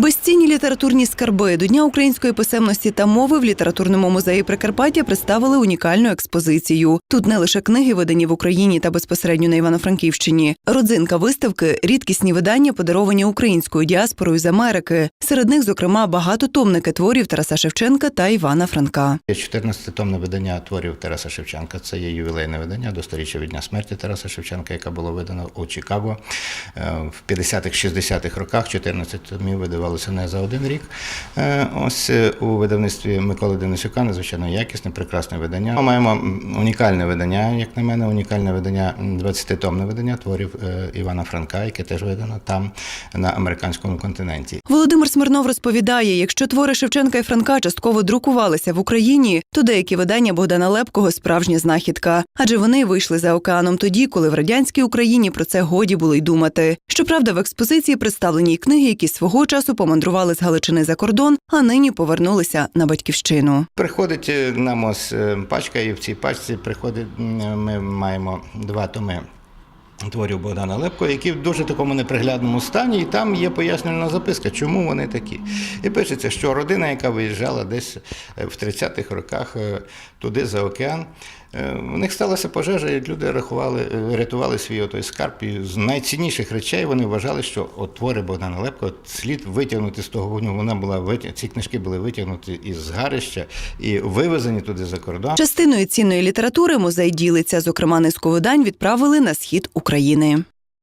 Безцінні літературні скарби до Дня української писемності та мови в літературному музеї Прикарпаття представили унікальну експозицію. Тут не лише книги, видані в Україні та безпосередньо на Івано-Франківщині. Родзинка виставки рідкісні видання, подаровані українською діаспорою з Америки. Серед них, зокрема, багатотомники творів Тараса Шевченка та Івана Франка. Є 14-томне видання творів Тараса Шевченка. Це є ювілейне видання до сторіччя від дня смерті Тараса Шевченка, яке було видано у Чикаго Е, в 50-х, 60-х роках. 14 томів видавалося не за один рік. Е, Ось е, у видавництві Миколи Денисюка надзвичайно якісне, прекрасне видання. Ми маємо унікальне видання, як на мене, унікальне видання, м, 20-томне видання творів е, Івана Франка, яке теж видано там на американському континенті. Володимир Смирнов розповідає, якщо твори Шевченка і Франка частково друкувалися в Україні, то деякі видання Богдана Лепкого справжня знахідка, адже вони вийшли за океаном тоді, коли в радянській Україні про це годі було й думати. Щоправда, в експозиції представлені й книги, які свого часу помандрували з Галичини за кордон, а нині повернулися на батьківщину. Приходить е, нам ось е, пачка, і в цій пачці приходить, ми маємо два томи. Творів Богдана Лепко, які в дуже такому неприглядному стані, і там є пояснювальна записка, чому вони такі. І пишеться, що родина, яка виїжджала десь е, в 30-х роках е, туди за океан, е, в них сталася пожежа, і люди рахували, е, рятували свій отой скарб. І з найцінніших речей вони вважали, що от твори Богдана Лепко слід витягнути з того вогню. Вона була витяг... ці книжки були витягнуті із згарища і вивезені туди за кордон. Частиною цінної літератури музей ділиться. Зокрема, низку видань відправили на схід України.